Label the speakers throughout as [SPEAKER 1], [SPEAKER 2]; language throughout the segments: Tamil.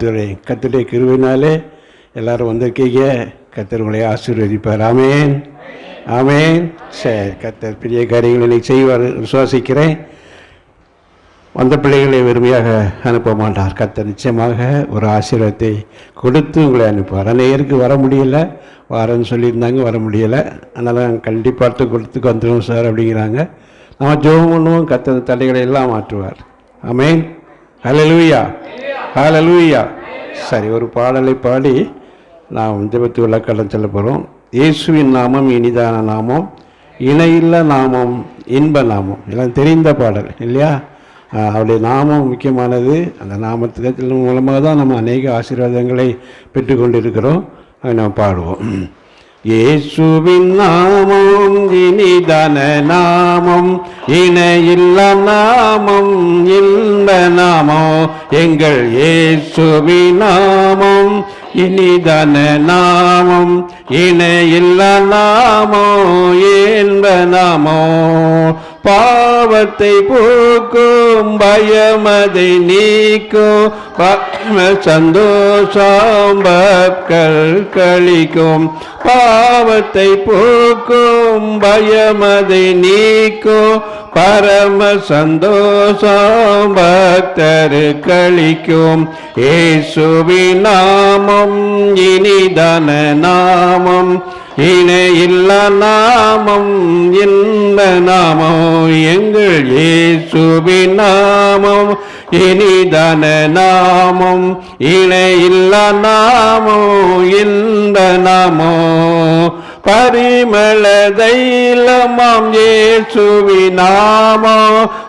[SPEAKER 1] வாழ்த்துறேன் கத்துடைய கிருவினாலே எல்லாரும் வந்திருக்கீங்க. கத்தர் உங்களை ஆசீர்வதிப்பார். ஆமேன். ஆமேன். சரி கத்தர் பெரிய காரியங்களை செய்வார் விசுவாசிக்கிறேன். வந்த பிள்ளைகளை வெறுமையாக அனுப்ப மாட்டார். கத்தர் நிச்சயமாக ஒரு ஆசீர்வாதத்தை கொடுத்து உங்களை அனுப்புவார். அநேகருக்கு வர முடியல. வரேன்னு சொல்லியிருந்தாங்க வர முடியலை. அதனால் நாங்கள் கண்டிப்பாக கொடுத்து வந்துடுவோம் சார் அப்படிங்கிறாங்க. நம்ம ஜோம் பண்ணுவோம். கத்தர் தடைகளை எல்லாம் மாற்றுவார். ஆமேன். ஹலலூயா ஹலலூயா சரி ஒரு பாடலை பாடி நாம் ஜபத்து விளக்கடம் செல்ல போகிறோம் இயேசுவின் நாமம் இனிதான நாமம் இணையில்ல நாமம் இன்ப நாமம். எல்லாம் தெரிந்த பாடல் இல்லையா? அவருடைய நாமம் முக்கியமானது. அந்த நாமத்தின் மூலமாக தான் நம்ம அநேக ஆசீர்வாதங்களை பெற்றுக்கொண்டிருக்கிறோம். அதை நம்ம பாடுவோம். இயேசுவின் நாமம் இனிதன நாமம் இணையில்ல நாமம் இன்ப நாமோ எங்கள் இயேசுவின் நாமம் இனிதன நாமம் இணையில்ல நாமோ இன்ப நாமோ. பாவத்தை போக்கும் பயமதை நீக்கும். பத்ம சந்தோஷம் பக்கள் கழிக்கும். பாவத்தை போக்கும் பயமதை நீக்கும். பரம சந்தோஷம் பக்தரு கழிக்கும். ஏசுவி நாமம் இனிதன நாமம். இணை இணையில்ல நாமம் இந்த நாமம் எங்கள் ஏசுபி நாமம். இனிதன நாமம் இணை இணையில்ல நாமம் இந்த நாமோ பரிமள தைலமாம் ஏசுவி நாமோ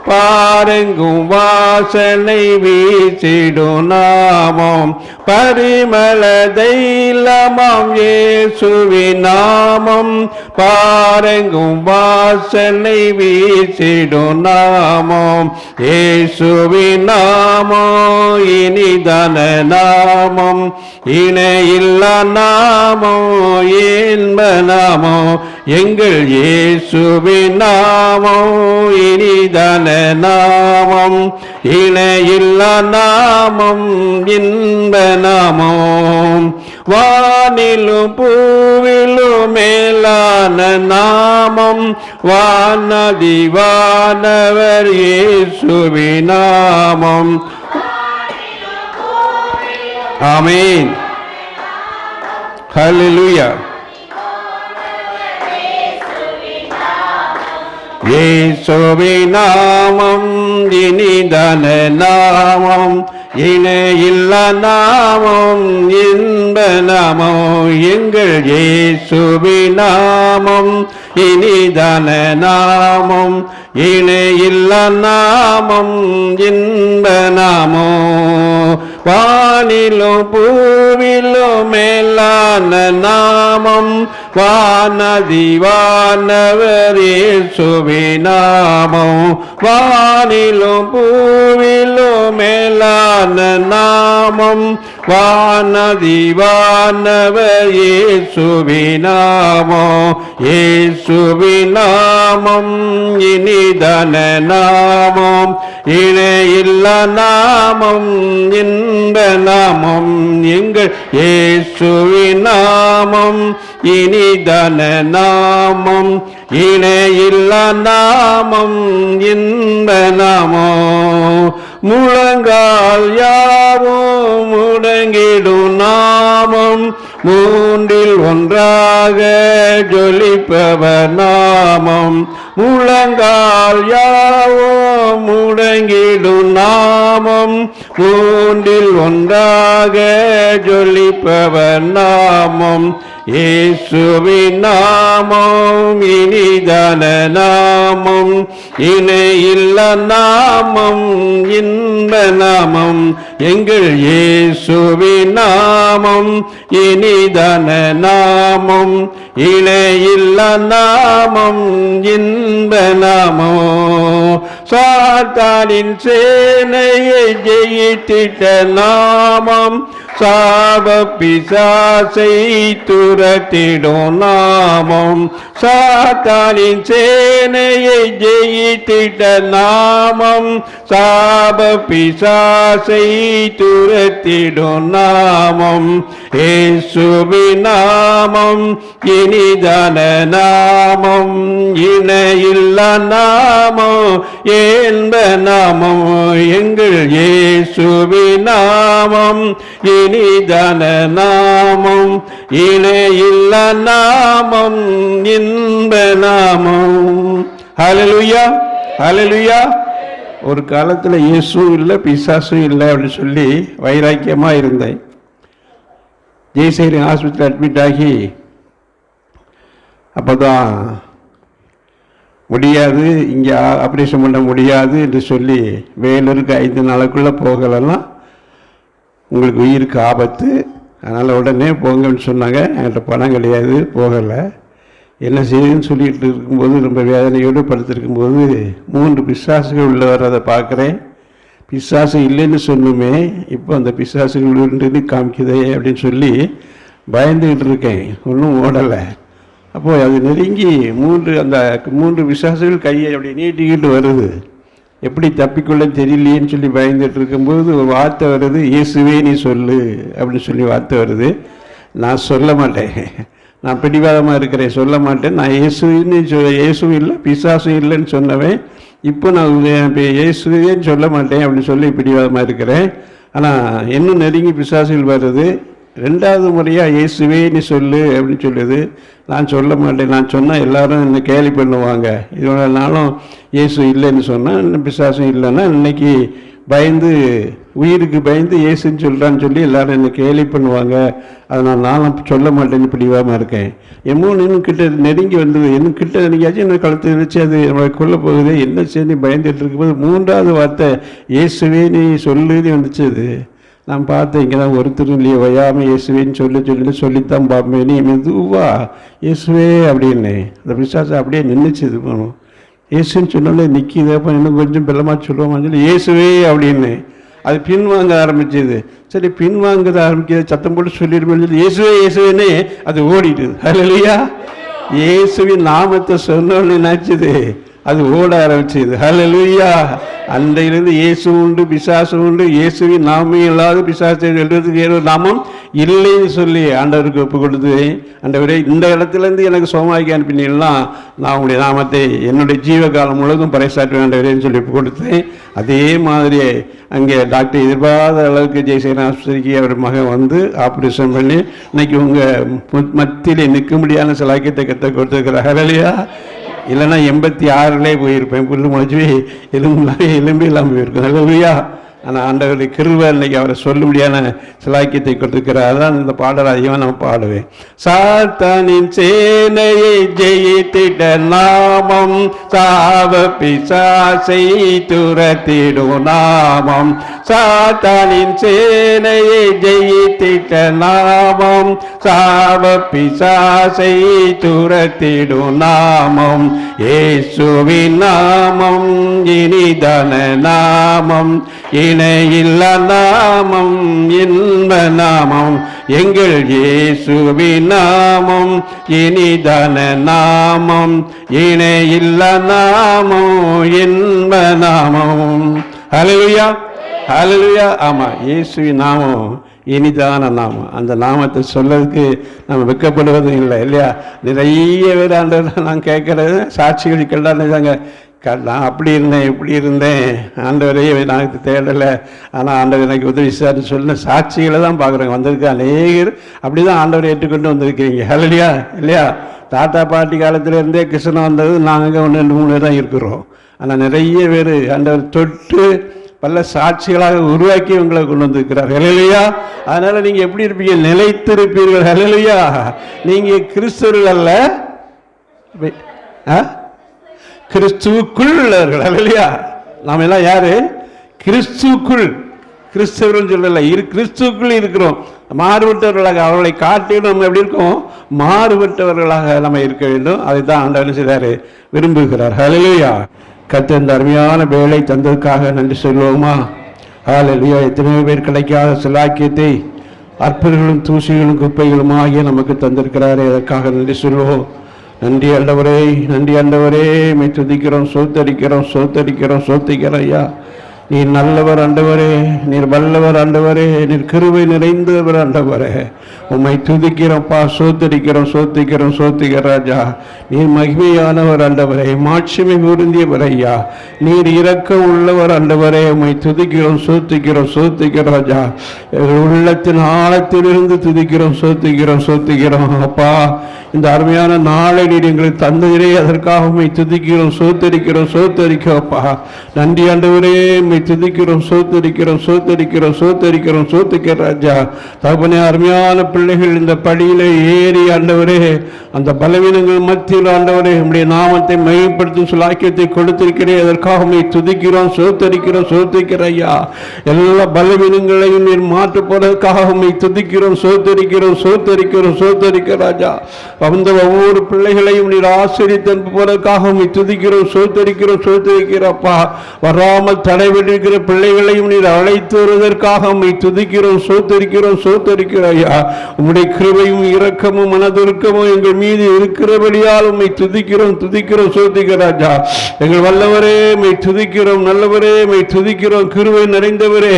[SPEAKER 1] பாருங்கும் வாசனை வீசிடும் நாமம். பரிமள தைலமாம் இயேசுவி நாமம். பாருங்கும் வாசனை வீசிடும் நாமம். இயேசுவி நாமோ இனிதன நாமம். இணையில்ல நாமோ இன்ப நாமோ. எங்கள் இயேசுவின் நாமம் இனிதன நாமம் இணையில்லா நாமம் இன்ப நாமம். வானிலும் பூவிலும் மேலான நாமம் வானதி வானவர் இயேசுவி நாமம். ஆமீன். ஹalleluya இயேசுவி நாமம் இனிதன நாமம் இணையில்ல நாமம் இன்ப நாமோ எங்கள் இயேசுவி நாமம் இனிதன நாமம் இணையில்ல நாமம் இன்ப நாமோ வானிலும் பூவிலும் மேலான நாமம். வானதி வானவர் நாமம். வானிலும் பூவிலும் மேலான நாமம். வானதி வானவர் இயேசுவி நாமம். இயேசுவி நாமம் இனிதன நாமம். இணையில்ல நாமம் இன் இன்ப நாமம் எங்கள் இயேசுவி நாமம் இனிதன நாமம் இணையில்லா நாமம் இன்ப நாமோ. முழங்கால் யாவும் முடங்கிடும் நாமம் மூன்றில் ஒன்றாக ஜொலிப்பவர் நாமம். முழங்கால் யாவும் முடங்கிடும் நாமம். மூன்றில் ஒன்றாக ஜொலிப்பவர் நாமம். இயேசுவின் நாமம் இனிதன நாமம். இணையில்ல நாமம் இன்ப நாமம். எங்கள் இயேசுவின் நாமம் இனிதன நாமம். இணையில்ல நாமம் இன்ப நாமோ சாத்தானின் சேனையை ஜெயித்திட்ட நாமம். சாப பிசாசை துரத்திடும் நாமம். சாத்தானின் சேனையை ஜெயித்திட்ட நாமம். சாப பிசாசை துரத்திடும் நாமம். ஏசுவி நாமம் இனிதான நாமம். இணையில்ல நாமம் என்ப நாமம் எங்கள் இயேசுவி நாமம். இனி இனிதான நாமம் இணையில்ல நாமம் இன்ப நாமம். ஹலலுயா ஹலலுயா ஒரு காலத்தில் இயேசும் இல்லை பிசாசும் இல்லை அப்படின்னு சொல்லி வைராக்கியமாக இருந்தேன். ஜெய்சேரி ஹாஸ்பிட்டல் அட்மிட் ஆகி அப்போ தான் முடியாது இங்கே ஆப்ரேஷன் பண்ண முடியாது என்று சொல்லி வேலூருக்கு ஐந்து நாளுக்குள்ளே போகலைன்னா உங்களுக்கு உயிருக்கு ஆபத்து. அதனால் உடனே போங்கன்னு சொன்னாங்க. என்கிட்ட பணம் கிடையாது போகலை. என்ன செய்யுதுன்னு சொல்லிட்டு இருக்கும்போது ரொம்ப வேதனையோடு படுத்திருக்கும்போது மூன்று பிசாசுகள் உள்ள வர்றதை பார்க்குறேன். பிசாசு இல்லைன்னு சொன்னுமே இப்போ அந்த பிசாசுகள் உண்டுன்னு காமிக்குதே அப்படின்னு சொல்லி பயந்துக்கிட்டு இருக்கேன். ஒன்றும் ஓடலை. அப்போது அது நெருங்கி மூன்று அந்த மூன்று பிசாசுகள் கையை அப்படி நீட்டிக்கிட்டு வருது. எப்படி தப்பிக்கொள்ள தெரியலையேன்னு சொல்லி பயந்துட்டு இருக்கும்போது ஒரு வார்த்தை வருது இயேசுவே நீ சொல்லு அப்படின்னு சொல்லி வார்த்தை வருது. நான் சொல்ல மாட்டேன். நான் பிடிவாதமாக இருக்கிறேன் சொல்ல மாட்டேன். நான் இயேசுன்னு சொல் இயேசுவும் இல்லை பிசாசும் இல்லைன்னு சொன்னவன். இப்போ நான் இயேசுவேன்னு சொல்ல மாட்டேன் அப்படின்னு சொல்லி பிடிவாதமாக இருக்கிறேன். ஆனால் இன்னும் நெருங்கி பிசாசுகள் வருது. ரெண்டாவது முறையாக இயேசுவேன்னு சொல்லு அப்படின்னு சொல்லுது. நான் சொல்ல மாட்டேன். நான் சொன்னால் எல்லாரும் என்னை கேலி பண்ணுவாங்க. இதோட நாளும் இயேசு இல்லைன்னு சொன்னால் பிசாசும் இல்லைன்னா இன்னைக்கு பயந்து உயிருக்கு பயந்து இயேசுன்னு சொல்கிறான்னு சொல்லி எல்லாரும் என்னை கேலி பண்ணுவாங்க. அதை நான் நானும் சொல்ல மாட்டேன்னு பிடிவாமல் இருக்கேன். எம்மூன் இன்னும் கிட்ட நெருங்கி வந்தது. இன்னும் கிட்ட நெருங்கியாச்சும் என்ன கழுத்து வச்சு அது நம்மளை கொல்ல போகுது. என்ன செய்தி பயந்துட்டு இருக்கும்போது மூன்றாவது வார்த்தை இயேசுவே நீ சொல்லுன்னு வந்துச்சு அது. நான் பார்த்தேன் இங்கே தான் ஒருத்தரும் இல்லையே வயாமல் இயேசுவேன்னு சொல்லி சொல்லி சொல்லித்தான் பார்ப்பேன். நீ மெதுவா இயேசுவே அப்படின்னு. அந்த பிசாசை அப்படியே நின்றுச்சு இது பண்ணும் இயேசுன்னு சொன்னாலே நிற்கிது அப்போ இன்னும் கொஞ்சம் பெல்லமாக சொல்லுவோம்னு சொல்லி இயேசுவே அப்படின்னு. அது பின்வாங்க ஆரம்பிச்சது. சரி பின்வாங்கிறது ஆரம்பிக்கிறது சத்தம் போட்டு சொல்லிடுமே சொல்லி இயேசுவே இயேசுவேன்னு அது ஓடிட்டுது. அது இல்லையா இயேசுவின் நாமத்தை சொன்னோன்னு நினச்சது. அது ஓட ஆரம்பிச்சது. ஹலலுயா அன்றையிலிருந்து இயேசு உண்டு பிசாசு உண்டு இயேசுவின் நாமே இல்லாத பிசாசு எழுதுறதுக்கு ஏதோ நாமம் இல்லைன்னு சொல்லி ஆண்டவருக்கு ஒப்பு கொடுத்து ஆண்டவரே இந்த இடத்துலேருந்து எனக்கு சோமாக்கி அனுப்பினீங்கன்னா நான் உங்களுடைய நாமத்தை என்னுடைய ஜீவகாலம் முழுவதும் பறைசாற்றுவேன் ஆண்டவரேன்னு சொல்லி ஒப்பு கொடுத்தேன் அதே மாதிரி அங்கே டாக்டர் எதிர்பாராத அளவுக்கு ஜெய்சேகரன் ஆஸ்பத்திரிக்கு அவர் மகன் வந்து ஆப்ரேஷன் பண்ணி இன்னைக்கு உங்கள் மத்தியில் நிற்க முடியாத சிலாக்கியத்தை கற்றுக் கொடுத்துருக்கிறார். இல்லையா இல்லைன்னா எண்பத்தி ஆறுலே போயிருப்பேன். புல்லு முளைச்சி எலும்பு எலும்பு இல்லாமல் போயிருக்கேன் இல்லையா ஆனால் ஆண்டவருடைய கிருவை இன்னைக்கு அவரை சொல்ல சிலாக்கியத்தை கொடுத்துருக்கிறார். அதான் இந்த பாடல் அதிகமாக நான் பாடுவேன். சாத்தானின் சேனையை ஜெயித்திட நாமம் சாவ பிசாசை துரத்திடும் நாமம். சாத்தானின் சேனையை ஜெயித்திட்ட நாமம் சாவ பிசாசை துரத்திடும் நாமம். ஏசுவின் நாமம் இனிதன நாமம். இணையில்ல நாமம் இன்ப நாமம் எங்கள் இயேசுவி நாமம் இனிதன நாமம் இணையில்ல நாமம் இன்ப நாமம். ஹalleluya ஹalleluya ஆமா இயேசுவி நாமம் இனிதான நாமம். அந்த நாமத்தை சொல்றதுக்கு நம்ம வெக்கப்படுவதும் இல்லை இல்லையா? நிறைய பேர் அந்த நான் கேட்குறது சாட்சிகளுக்கெல்லாம் தாங்க நான் அப்படி இருந்தேன் இப்படி இருந்தேன். ஆண்டவரையே நான் தேடலை. ஆனால் ஆண்டவர் எனக்கு உதவி சார்னு சொல்லின சாட்சிகளை தான் பார்க்குறேங்க வந்திருக்க அநேகர் அப்படி தான் ஆண்டவரை ஏற்றுக்கொண்டு வந்திருக்கீங்க ஹலடியா இல்லையா? தாத்தா பாட்டி காலத்துல இருந்தே கிருஷ்ணன் வந்தது. நாங்கள் ஒன்று ரெண்டு மூணு தான் இருக்கிறோம். ஆனால் நிறைய பேர் ஆண்டவர் தொட்டு பல சாட்சிகளாக உருவாக்கி உங்களை கொண்டு வந்திருக்கிறார். ஹalleluya. அதனால் நீங்கள் எப்படி இருப்பீங்க? நிலைத்திருப்பீர்கள். ஹalleluya. நீங்கள் கிறிஸ்தவர்கள் அல்ல. ஆ? கிறிஸ்துவுக்குள் உள்ளவர்கள் ஹalleluya நாம எல்லாம் யாரு? கிறிஸ்துவுக்குள். கிறிஸ்தவர்கள் சொல்லல இரு கிறிஸ்துக்குள் இருக்கிறோம். மாறுபட்டவர்களாக அவர்களை காட்டி நம்ம எப்படி இருக்கோம்? மாறுபட்டவர்களாக நம்ம இருக்க வேண்டும். அதை தான் ஆண்டவன் செய்தார் விரும்புகிறார். ஹalleluya. கத்த இந்த அருமையான வேலை தந்ததுக்காக நன்றி சொல்லுவோமா? ஹalleluya. எத்தனையோ பேர் கிடைக்காத சிலாக்கியத்தை அற்பர்களும் தூசிகளும் குப்பைகளும் ஆகிய நமக்கு தந்திருக்கிறாரே. அதற்காக நன்றி சொல்லுவோம். நன்றி ஆண்டவரே நன்றி ஆண்டவரே. மை துதிக்கிறோம் சோத்தரிக்கிறோம் சோத்தரிக்கிறோம் சோத்திக்கிறோம் ஐயா. நீர் நல்லவர் ஆண்டவரே நீர் வல்லவர் ஆண்டவரே நீர் கிருவை நிறைந்தவர் ஆண்டவரே. உம்மை துதிக்கிறோம்ப்பா சோத்தரிக்கிறோம் சோத்திக்கிறோம் சோத்திக்கிற ராஜா. நீர் மகிமையானவர் ஆண்டவரே மாட்சிமை பொருந்தியவர் ஐயா. நீர் இறக்க உள்ளவர் ஆண்டவரே உம்மை துதிக்கிறோம் சோத்திக்கிறோம் சோத்திக்கிற ராஜா. உள்ளத்தின் ஆழத்திலிருந்து துதிக்கிறோம் சோத்திக்கிறோம் சோத்திக்கிறோம். அப்பா இந்த அருமையான நாளை நீர் எங்களுக்கு தந்ததிலே அதற்காக உண்மை துதிக்கிறோம் சோத்தரிக்கிறோம் சோத்தரிக்கிறோம்ப்பா நன்றி ஆண்டவரே உண்மை துதிக்கிறோம் சோத்தரிக்கிறோம் சோத்தரிக்கிறோம் சோத்தரிக்கிறோம் சோத்துக்கிற ராஜா. தகப்பனே அருமையான பிள்ளைகள் இந்த படியில ஏறி ஆண்டவரே அந்த பலவீனங்கள் மத்தியில் ஆண்டவரே நம்முடைய நாமத்தை மையப்படுத்தும் சுலாக்கியத்தை கொடுத்திருக்கிறேன். அதற்காக உண்மை துதிக்கிறோம் சோத்தரிக்கிறோம் சோத்திக்கிற ஐயா எல்லா பலவீனங்களையும் நீர் மாற்று போறதுக்காக உண்மை துதிக்கிறோம் சோத்தரிக்கிறோம் சோத்தரிக்கிறோம் சோத்தரிக்கிற ராஜா. வந்த ஒவ்வொரு பிள்ளைகளையும் நீர் ஆசிரியத்து போறதுக்காக உண்மை துதிக்கிறோம் சோத்தரிக்கிறோம் சோத்தரிக்கிறப்பா வராமல் இருக்கிற பிள்ளைகளையும் நீர் அழைத்து வருவதற்காக உம்மை துதிக்கிறோம் சோத்தரிக்கிறோம் சோத்தரிக்கிறாயா உம்முடைய கிருபையும் இரக்கமும் மனதுருக்கமும் எங்கள் மீது இருக்கிறபடியால் உம்மை துதிக்கிறோம் துதிக்கிறோம் சோத்திக்கிறாஜா எங்கள் வல்லவரே மை துதிக்கிறோம் நல்லவரே மை துதிக்கிறோம் கிருவை நிறைந்தவரே.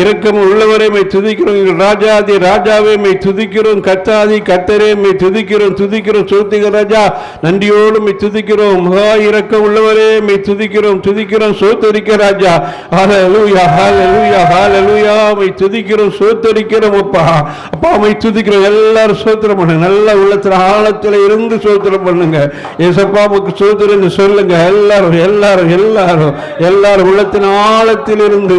[SPEAKER 1] இரக்கம் உள்ளவரே மை துதிக்கிறோம் எங்கள் ராஜாதி ராஜாவே மை துதிக்கிறோம் கத்தாதி கத்தரே மை துதிக்கிறோம் துதிக்கிறோம் சோத்திகராஜா நன்றியோடு மை துதிக்கிறோம் மகா இரக்கம் உள்ளவரே மை துதிக்கிறோம் துதிக்கிறோம் சோத்தரிக்க ராஜா. ஹலலூயா ஹலலூயா ஹலலூயா அவை துதிக்கிறோம் சோத்தரிக்கிறோம் அப்பா. அப்பா அவை துதிக்கிறோம் எல்லாரும் சோத்திரம் பண்ணுங்க. நல்ல உள்ளத்துல ஆழத்துல இருந்து சோத்திரம் பண்ணுங்க. ஏசப்பா உமக்கு சோத்திரம் சொல்லுங்க. எல்லாரும் எல்லாரும் எல்லாரும் எல்லாரும் உள்ளத்தின் ஆழத்தில் இருந்து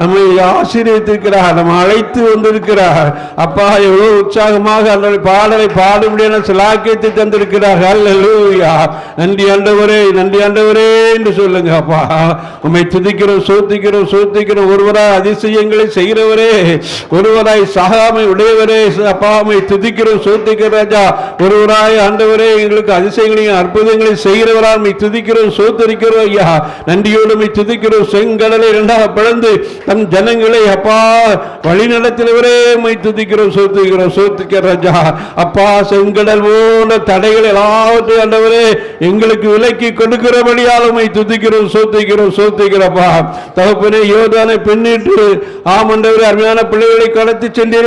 [SPEAKER 1] நம்மை ஆசீர்வதித்திருக்கிறார் நம்ம அழைத்து வந்திருக்கிறார். அப்பா எவ்வளவு உற்சாகமாக அந்த பாடலை பாட முடியாத சிலாக்கியத்தை தந்திருக்கிறார். ஹலலூயா நன்றி ஆண்டவரே நன்றி ஆண்டவரே என்று சொல்லுங்க அப்பா. உம்மை துதிக்கிறோம் சோத்திக்கிறோம் சோத்திக்கிறோம். ஒருவராய் அதிசயங்களை செய்கிறவரே ஒருவராய் சகாமை உடையவரே அப்பா துதிக்கிறோம் சோத்திக்கிற ராஜா. ஒருவராய் ஆண்டவரே எங்களுக்கு அதிசயங்களையும் அற்புதங்களையும் செய்கிறவரா மை துதிக்கிறோம் சோத்தரிக்கிறோம் ஐயா. நன்றியோடு மை துதிக்கிறோம். செங்கடலை இரண்டாக பிளந்து தன் ஜனங்களை அப்பா வழி நடத்தினவரே மை துதிக்கிறோம் சோத்துக்கிறோம் சோத்துக்கிற ராஜா. அப்பா செங்கடல் போன்ற தடைகள் எல்லாவற்றையும் ஆண்டவரே எங்களுக்கு விலக்கி கொடுக்கிறபடியால் உம்மை துதிக்கிறோம் சோத்துக்கிறோம் சோத்துக்கிறப்பா தகப்பனே யோதானை பெண்ணிட்டு ஆமண்டவரே அருமையான பிள்ளைகளை கடத்தி சென்றே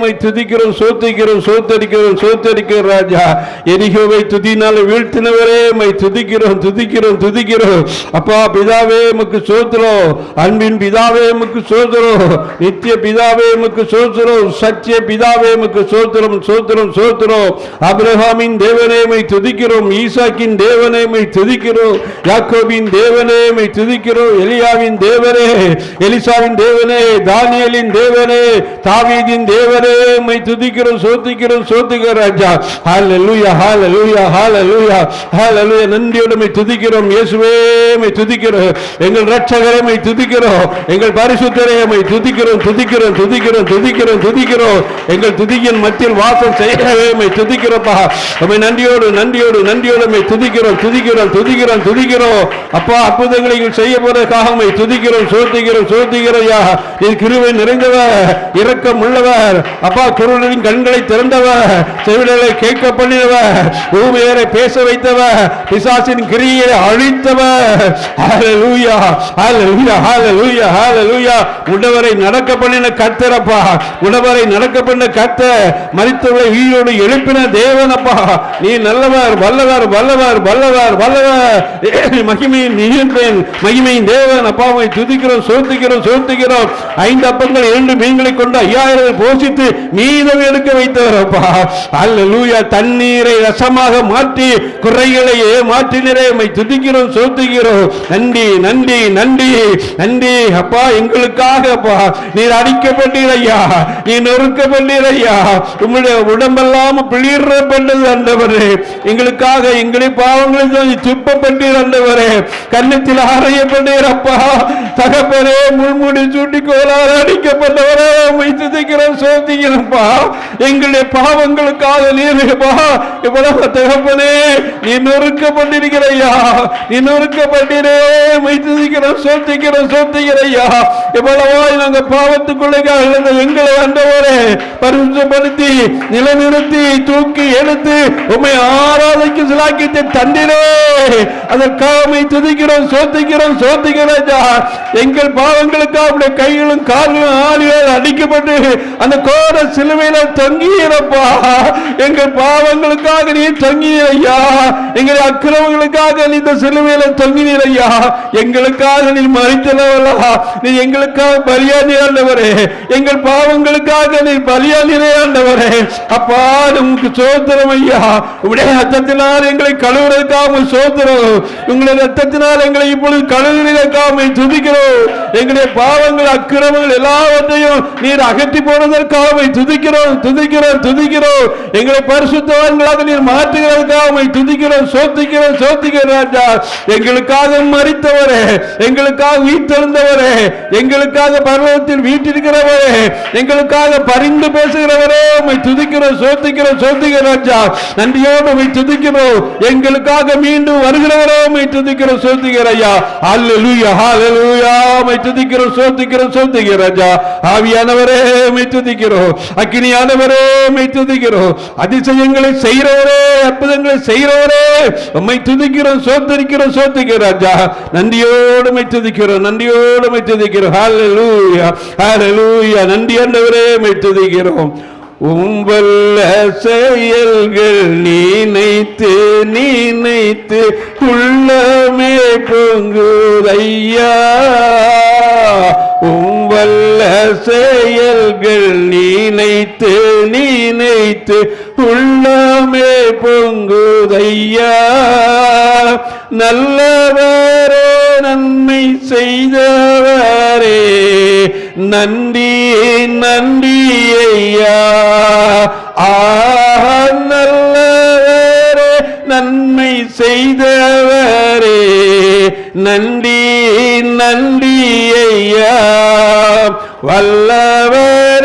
[SPEAKER 1] மை துதிக்கிறோம் சோத்திக்கிறோம் சோத்தரிக்கிறோம் சோத்தடிக்கிறோம் ராஜா. எரிகோவை துதினால வீழ்த்தினவரே. மை துதிக்கிறோம் துதிக்கிறோம் துதிக்கிறோம். அப்பா பிதாவே உமக்கு சோத்துறோம் அன்பின் பிதாவே உமக்கு சோத்துறோம் நித்திய பிதாவே உமக்கு சோத்துறோம் சத்திய பிதாவே உமக்கு சோத்துறோம் சோத்துறோம் சோத்துறோம் அப்ரஹாமின் தேவனேமை துதிக்கிறோம். ஈசாக்கின் தேவனேமை துதிக்கிறோம். யாக்கோபின் தேவனேமை துதிக்கிறோம். எலியாவின் தேவனே எலிசாவின் தேவனே தானியலின் தேவனே தாவீதின் தேவனே உம்மை துதிக்கிறோம் சோத்திக்கிறோம் சோத்திக்கிற ராஜா. ஹால லூயா ஹால லூயா ஹால நன்றியோடு உம்மை துதிக்கிறோம் இயேசுவே உம்மை துதிக்கிறோம். எங்கள் இரட்சகரை துதிக்கிறோம். எங்கள் பரிசுத்தரை துதிக்கிறோம் துதிக்கிறோம் துதிக்கிறோம் துதிக்கிறோம் துதிக்கிறோம். எங்கள் துதியின் மத்தியில் வாசம் செய்யவே உம்மை நம்மை உம்மை நன்றியோடு நன்றியோடு நன்றியோடு துதிக்கிறோம் துதிக்கிறோம் துதிக்கிறோம் துதிக்கிறோம். அப்பா அற்புதங்களை செய்ய போறதுக்காக துதி சோதிக்கிறோம் சோதிக்கிறோம் சோதிக்கிறையா ஐயா கிருவை நிறைந்தவர் இரக்கம் உள்ளவர். அப்பா குருடரின் கண்களை திறந்தவர் செவிடலை கேட்க பண்ணினவர் ஊமையரை பேச வைத்தவர் பிசாசின் கிரியை அழித்தவர். ஹalleluya ஹalleluya ஹalleluya ஹalleluya. உடவரை நடக்க பண்ணின கர்த்தரப்பா உடவரை நடக்க பண்ண கர்த்தர். மரித்தவரை உயிரோடு எழுப்பின தேவனப்பா நீ நல்லவர் வல்லவர் வல்லவர் வல்லவர் வல்லவர். மகிமையின் மகிமையின் தேவன் அப்பாவை. துதிக்கிறோம் சோத்துக்கிறோம் சோத்துக்கிறோம் ஐந்து அப்பங்கள் இரண்டு மீன்களை கொண்டு ஐயாயிரம் போஷித்து மீதம் எடுக்க வைத்தவர் அல்ல லூயா தண்ணீரை ரசமாக மாற்றி குறைகளையே மாற்றினரே உம்மை துதிக்கிறோம் சோத்துகிறோம் நன்றி நன்றி நன்றி நன்றி. அப்பா எங்களுக்காக அப்பா. நீர் அடிக்கப்பட்டீர் ஐயா. நீ நொறுக்கப்பட்டீர் ஐயா. உங்களுடைய உடம்பெல்லாம் பிளிரப்பட்டது ஆண்டவரே. எங்களுக்காக எங்களை பாவங்களை துப்பப்பட்டீர் அண்டவரே கண்ணத்தில் ஆரையப்பட்டீர் அப்பா. தகப்பனே முள்முடி சூட்டி கோலால் அடிக்கப்பட்டவரே உம்மை துதிக்கிறோம் சோதிக்கிறப்பா எங்களுடைய பாவங்களுக்காக நீரப்பா இவ்வளவு தகப்பனே நீ நொறுக்கப்பட்டிருக்கிறையா நீ நொறுக்கப்பட்டிரே. மைத்துதிக்கிறோம் சோதிக்கிறோம் சோதிக்கிறையா இவ்வளவாய் நாங்க பாவத்துக்குள்ளே இருந்த எங்களை வந்தவரே பரிசுப்படுத்தி நிலநிறுத்தி தூக்கி எடுத்து உண்மை ஆராதைக்கு சிலாக்கிட்டு தந்திரே. அதற்காக உம்மை துதிக்கிறோம் சோதிக்கிறோம் சோதிக்கிறோம் எங்கள் பாவங்களுக்காக அவருடைய கைகளும் கால்களும் ஆளிகள் அடிக்கப்பட்டு அந்த கோர சிலுவையில தொங்கியிருப்பா. எங்கள் பாவங்களுக்காக நீ தொங்கிய ஐயா எங்கள் அக்கிரமங்களுக்காக நீ இந்த சிலுவையில தொங்கினீர் ஐயா எங்களுக்காக நீ மறித்தனவல்லா நீ எங்களுக்காக பலியானி ஆண்டவரே. எங்கள் பாவங்களுக்காக நீ பலியானி ஆண்டவரே. அப்பா உங்களுக்கு சோதரம் ஐயா. உடைய ரத்தத்தினால் எங்களை கழுவுறதுக்காக சோதரம் உங்களுடைய ரத்தத்தினால் எங்களை இப்பொழுது கழுவுறதுக்காக துதி துதிக்கிறோம். எங்களுடைய பாவங்கள் அக்கிரமங்கள் எல்லாவற்றையும் நீர் அகற்றி போனதற்காக துதிக்கிறோம் துதிக்கிறோம் துதிக்கிறோம். எங்களை பரிசுத்தவான்களாக நீர் மாற்றுகிறதுக்காக உம்மை துதிக்கிறோம் சோத்திக்கிறோம் சோத்திக்கிறோம் ராஜா. எங்களுக்காக மறித்தவரே எங்களுக்காக உயிர்த்தெழுந்தவரே எங்களுக்காக பர்வத்தில் வீட்டிருக்கிறவரே எங்களுக்காக பரிந்து பேசுகிறவரே உம்மை துதிக்கிறோம் சோத்திக்கிறோம் சோத்திக்கிறோம் ராஜா. நன்றியோடு உம்மை துதிக்கிறோம். எங்களுக்காக மீண்டும் வருகிறவரே உம்மை துதிக்கிறோம் சோத்திக்கிறோம் ஐயா. ஹalleluya ஹalleluya துதிக்கிறோம் சோத்திக்கிறோம் சோத்திக்கிறோம் ராஜா ஆவியானவரே துதிக்கிறோம் அக்கினியானவரே துதிக்கிறோம் அதிசயங்களை செய்கிறவரே அற்புதங்களை செய்கிறவரே உம்மை துதிக்கிறோம் சோத்தரிக்கிறோம் சோத்திக்கிறோம் ராஜா நன்றியோடு உம்மை துதிக்கிறோம் நன்றியோடு உம்மை துதிக்கிறோம் ஹalleluya ஹalleluya நன்றி ஆண்டவரே உம்மை துதிக்கிறோம் உம்பல்ல செயல்கள் நினைத்து நினைத்து உள்ளமே பொங்குதையா உம்பல்ல செயல்கள் நினைத்து நினைத்து உள்ளமே பொங்குதையா நல்லவரே நன்மை செய்தவரே. நன்றி நன்றி செய்தவரே. நன்றி நன்றி ஐயா. வல்லவரே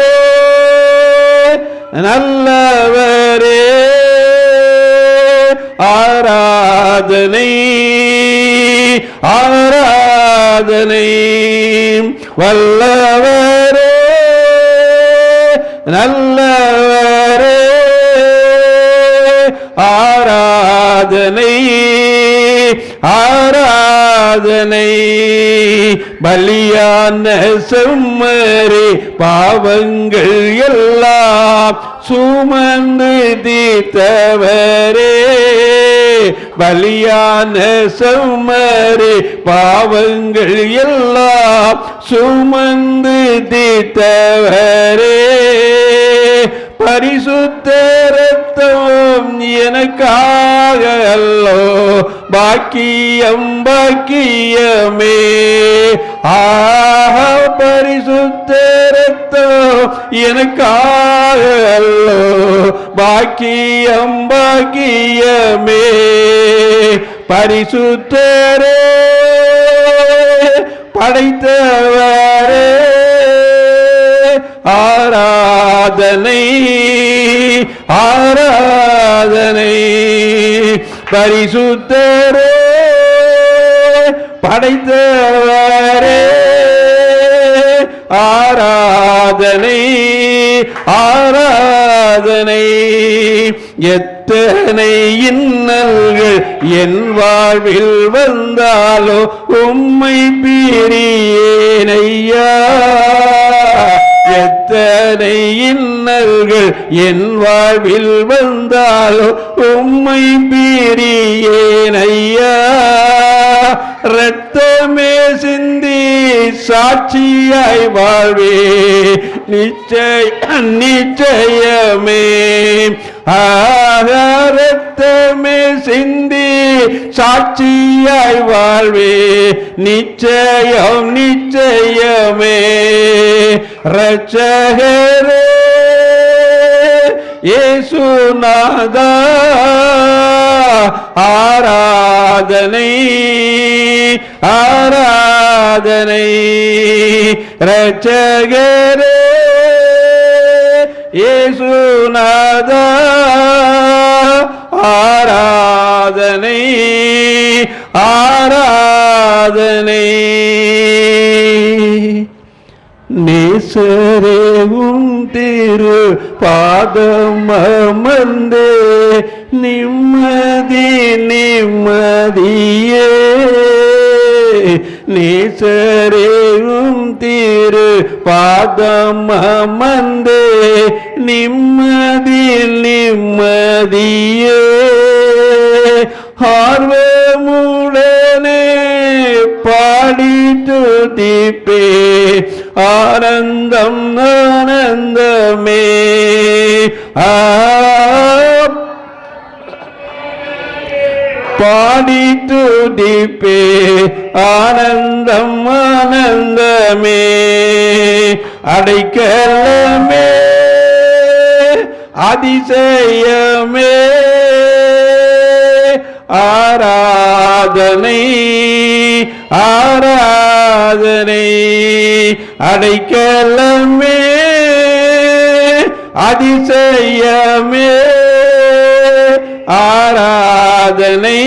[SPEAKER 1] நல்லவரே. ஆராதனை ஆராதனை. வல்லவரே நல்லவரே. ஆரா ஆராதனை ஆராதனை. பலியான செம்மறே பாவங்கள் எல்லாம் சுமந்து தீர்த்தவரே. பலியான செம்மறே பாவங்கள் எல்லாம் சுமந்து தீர்த்தவரே. பரிசுத்த ரத்தம் எனக்காக அல்லோ பாக்கியம் பாக்கியமே. ஆஹா பரிசுத்த ரத்தம் எனக்காக அல்லோ பாக்கியம் பாக்கியமே. பரிசுத்தரே படைத்தவரே. ஆரா ஆராதனை ஆராதனை. பரிசுத்தரே படைத்தவரே. ஆராதனை ஆராதனை. எத்தனை இன்னல்கள் என் வாழ்வில் வந்தாலோ உம்மை பிரியேனையா. எத்தனை இன்னல்கள் என் வாழ்வில் வந்தாலும் உம்மை பீரியேன் ஐயா ரத்தமே சிந்தி சாட்சியாய் வாழ்வே நிச்சய நிச்சயமே. ஆகாரத்தமே சிந்தி சாட்சியாய் வாழ்வே. நிச்சயம் நிச்சயமே. ரச்சகரே ஏசுநாதா ஆராதனை ஆராதனை. ரச்சகரே ஏசுநாதா ஆராதனை. நேசரே உன் திரு பாதம் அமர்ந்தே நிம்மதி நிம்மதியே. நேசரேவும் தீரு பாதம் அமர்ந்தே நிம்மதி நிம்மதியே. ஆர்வே பாடி துதிப்பே ஆனந்தம் ஆனந்தமே. ஆ. பாடி துதிப்பே ஆனந்தம் ஆனந்தமே. அடைக்கலமே. அதிசயமே. ஆராதனை. ஆராதனை அடைக்கலமே அதிசயமே. ஆராதனை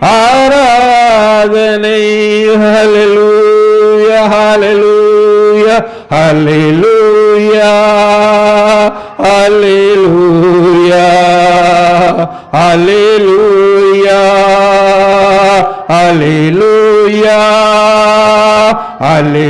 [SPEAKER 1] ஆராதனை. Hallelujah hallelujah hallelujah hallelujah hallelujah dalle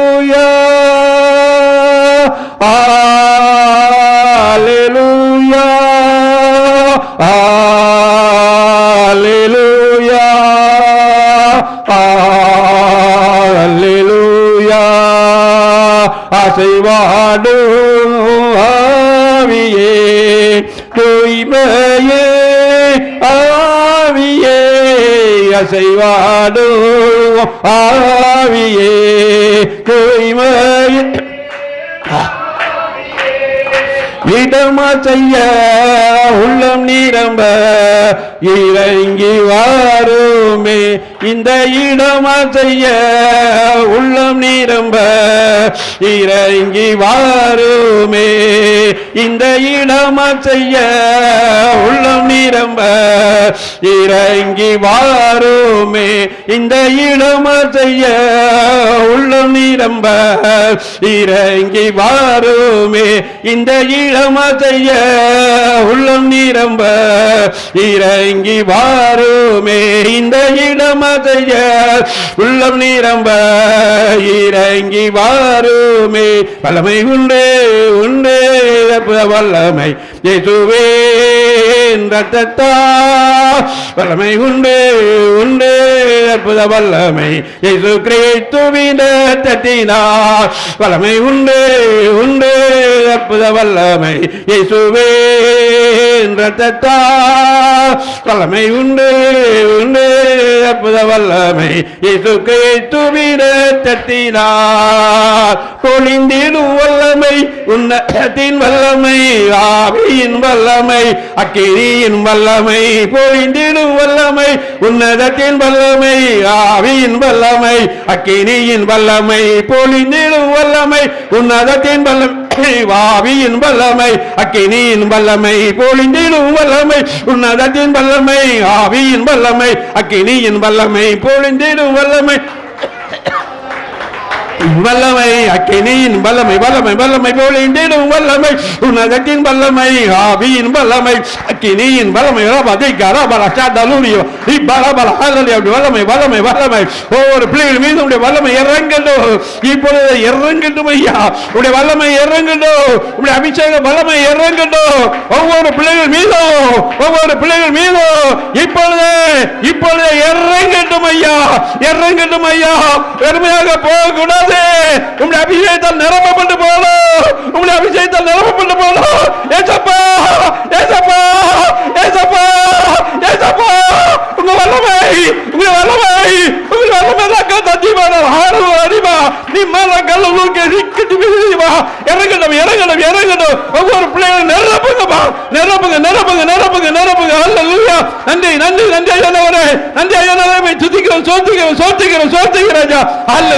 [SPEAKER 1] அசைவாடும் ஆவியே தூய்மையே ஆவியே அசைவாடும் ஆவியே தூய்மையே. விடமா செய்ய உள்ளம் நிரம்ப இறங்கி வாருமே. இந்த இடமா செய்ய உள்ளம் நிரம்ப இறங்கி வாருமே. இந்த இடமா செய்ய உள்ளம் நிரம்ப இறங்கி வாருமே. இந்த இடமா செய்ய உள்ளம் நிரம்ப இறங்கி வாருமே. இந்த இடமா செய்ய உள்ளம் நிரம்ப இறங்கி வாருமே. இந்த இடமா செய்ய உள்ளம் நீரம்ப இறங்கி வாருமே. வல்லமை உண்டே உண்டே வல்லமை. இயேசுவே ரத்தத்தா? வல்லமை உண்டு உண்டு அற்புத வல்லமை. இயேசு கிறிஸ்துவின் ரத்தத்தினார் வல்லமை உண்டு உண்டு அற்புத வல்லமை. இயேசுவே ரத்தத்தா? வல்லமை உண்டு உண்டு அற்புத வல்லமை. இயேசு கிறிஸ்துவின் ரத்தத்தினார் பொழிந்திடும் வல்லமை உன்னத்தின் வல்லமை. ஆவி ஆவியின் வல்லமை அக்கிரியின் வல்லமை பொழிந்திடும் வல்லமை உன்னதத்தின் வல்லமை ஆவியின் வல்லமை அக்கினியின் வல்லமை பொழிந்திடும் வல்லமை உன்னதத்தின் வல்லமை ஆவியின் வல்லமை அக்கினியின் வல்லமை பொழிந்திடும் வல்லமை உன்னதத்தின் வல்லமை ஆவியின் வல்லமை அக்கினியின் வல்லமை பொழிந்திடும் வல்லமை. வல்லமை அக்கினியின் வல்லமை வல்லமை வல்லமை போலிண்டிடும் வல்லமை உன்னதத்தின் வல்லமை ஆவியின் வல்லமை அக்கினியின் வல்லமை ரபதை கரபல சாதலூரியோ இப்பரபல ஹalleluya வல்லமை வல்லமை வல்லமை ஒவ்வொரு பிள்ளைகள் மீது உடைய வல்லமை இறங்கட்டும் இப்பொழுது இறங்கட்டும் ஐயா உடைய வல்லமை இறங்கட்டும் உடைய அபிஷேக வல்லமை இறங்கட்டும் ஒவ்வொரு பிள்ளைகள் மீதும் ஒவ்வொரு பிள்ளைகள் மீதும் இப்பொழுது இப்பொழுது இறங்கட்டும் ஐயா இறங்கட்டும் ஐயா பெருமையாக போகக்கூடாது உங்களுடைய அபிஷேகத்தால் நிரம்ப நிரப்பப்பட்டு போகணும். உங்களுடைய அபிஷேகத்தால் நிரம்ப நிரப்பப்பட்டு போகணும். ஏசப்பா ஏசப்பா ஏசப்பா ஏசப்பா உங்க வல்லமை உங்க வல்லமை உங்க வல்லமை தான் தத்தியமான ஆறு அறிவா நீ மேல கல்ல ஊக்க நிக்கட்டு விதிவா இறங்கணும் இறங்கட்டும் இறங்கட்டும். ஒவ்வொரு பிள்ளைகளும் நிரப்புங்கப்பா. நிரப்புங்க நிரப்புங்க நிரப்புங்க நிரப்புங்க. அல்ல நன்றி நன்றி நன்றி ஐயானவரே. நன்றி ஐயானவரை துதிக்கிறோம் சோத்துக்கிறோம் சோத்துக்கிறோம் சோத்துக்கிறேன் அல்ல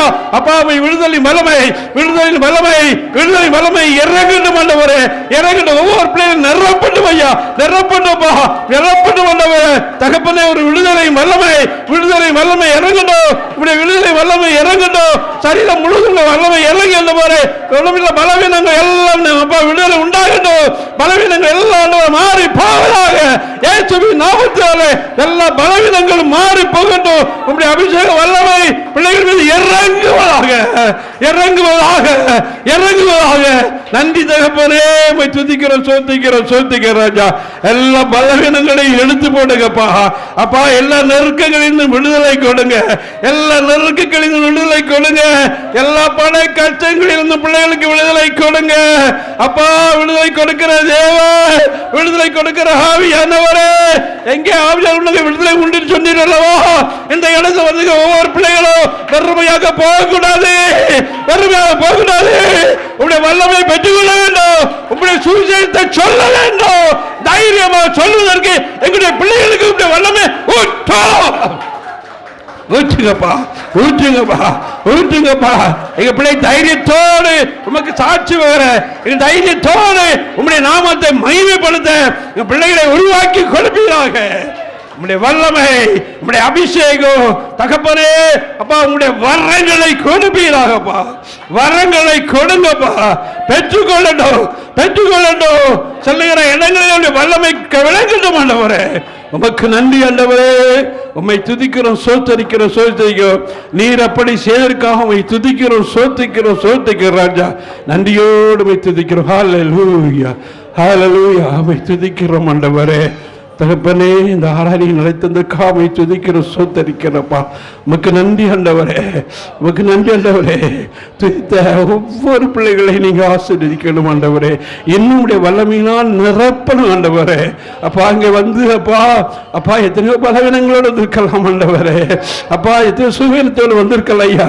[SPEAKER 1] ஹalleluya அப்பாவை விடுதலை வல்லமை விடுதலை வல்லமை விடுதலை வல்லமை இறங்கட்டும் ஆண்டவரே இறங்கட்டும். ஒவ்வொரு பிள்ளையும் நிரப்பட்டும் ஐயா நிரப்பட்டும்பா நிரப்பட்டு வந்தவரே தகப்பனே ஒரு விடுதலை வல்லமை விடுதலை வல்லமை இறங்கட்டும். இப்படி விடுதலை வல்லமை இறங்கட்டும். சரீரம் முழுதும் வல்லமை இறங்கி அந்த மாதிரி உடம்புல பலவீனங்கள் எல்லாம் அப்பா விடுதலை உண்டாகட்டும். பலவீனங்கள் எல்லாம் மாறி போவதாக ஏசுவின் நாமத்தாலே எல்லா பலவீனங்களும் மாறி போகட்டும். உங்களுடைய அபிஷேக வல்லமை பிள்ளைகள் மீது இறங்க இறங்குவதாக இறங்குவதாக இறங்குவதாக. நன்றி தகப்பனே போய் துதிக்கிறோம் சோத்திக்கிறோம் சோத்திக்கிறோம் ராஜா. எல்லா பலவீனங்களையும் எடுத்து போடுங்கப்பா. அப்பா எல்லா நெருக்கங்களிலும் விடுதலை கொடுங்க. எல்லா நெருக்கங்களிலும் விடுதலை கொடுங்க. எல்லா பண கஷ்டங்களிலிருந்து பிள்ளைகளுக்கு விடுதலை கொடுங்க. அப்பா விடுதலை கொடுக்கிற தேவ விடுதலை கொடுக்கிற ஆவியானவரே. எங்கே ஆவியார் விடுதலை உண்டு சொன்னீர்களவா இந்த இடத்துல வந்து வறுமையாக போகக்கூடாது. வறுமையாக போகக்கூடாது. உங்களுடைய வல்லமை பெற்றுக்கொள்ள வேண்டும். உங்களுடைய சுவிசேஷத்தை சொல்ல வேண்டும். தைரியமாக சொல்வதற்கு எங்களுடைய பிள்ளைகளுக்கு உங்களுடைய வல்லமை ஊற்றும் ஊற்றுங்கப்பா ஊற்றுங்கப்பா ஊற்றுங்கப்பா எங்க பிள்ளை தைரியத்தோடு உமக்கு சாட்சி வர எங்க தைரியத்தோடு உங்களுடைய நாமத்தை மகிமைப்படுத்த எங்க பிள்ளைகளை உருவாக்கி கொடுப்பீராக. உங்களுடைய வல்லமை உங்களுடைய அபிஷேகம் தகப்பனே அப்பா உங்களுடைய வரங்களை கொடுப்பீராகப்பா. வரங்களை கொடுங்கப்பா. பெற்றுக்கொள்ளட்டும் பெற்றுக்கொள்ளட்டும். சொல்லுகிற இடங்களில் உடைய வல்லமை விளங்கட்டும் ஆண்டவரே. உமக்கு நன்றி ஆண்டவரே. உம்மை துதிக்கிறோம் சோத்தரிக்கிறோம் சோத்தரிக்கிறோம். நீர் அப்படி செய்வதற்காக உம்மை துதிக்கிறோம் சோத்திக்கிறோம் சோத்திக்கிறோம் ராஜா. நன்றியோடு உம்மை துதிக்கிறோம். ஹாலலூயா ஹாலலூயா உம்மை துதிக்கிறோம் ஆண்டவரே. தகப்பனே இந்த ஆராதனை நடத்ததற்காக துதிக்கிற சோத்தரிக்கிறப்பா உமக்கு நன்றி ஆண்டவரே உமக்கு நன்றி ஆண்டவரே. துதித்த ஒவ்வொரு பிள்ளைகளை நீங்க ஆசீர்வதிக்கணும் ஆண்டவரே. என்னுடைய வல்லமையினால் நிரப்பணும் ஆண்டவரே. அப்பா அங்கே வந்து அப்பா அப்பா எத்தனையோ பலவீனங்களோடு வந்திருக்கலாம் ஆண்டவரே. அப்பா எத்தனையோ சுவீனத்தோடு வந்திருக்கல ஐயா.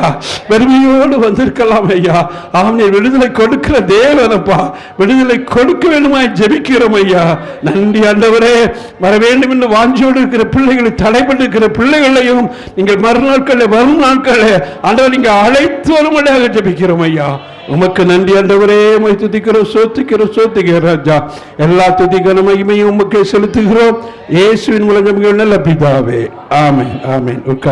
[SPEAKER 1] பெருமையோடு வந்திருக்கலாம் ஐயா. அவனை விடுதலை கொடுக்கிற தேவனப்பா விடுதலை கொடுக்க வேண்டுமாய் ஜெபிக்கிறோம் ஐயா. நன்றி ஆண்டவரே. வர வேண்டும் என்று வாஞ்சியோடு இருக்கிற பிள்ளைகளை தடைப்பட்டு இருக்கிற பிள்ளைகளையும் நீங்கள் மறுநாட்களில் வரும் நாட்களில் ஆண்டவர் நீங்க அழைத்து வரும்படியாக ஜபிக்கிறோம் ஐயா. உமக்கு நன்றி ஆண்டவரே உமை துதிக்கிறோம் சோத்துக்கிறோம் சோத்துக்கிறோம் ராஜா. எல்லா துதிக்கிற மகிமையும் உமக்கு செலுத்துகிறோம். இயேசுவின் மூலம் நல்ல பிதாவே. ஆமேன் ஆமேன். உட்கார்.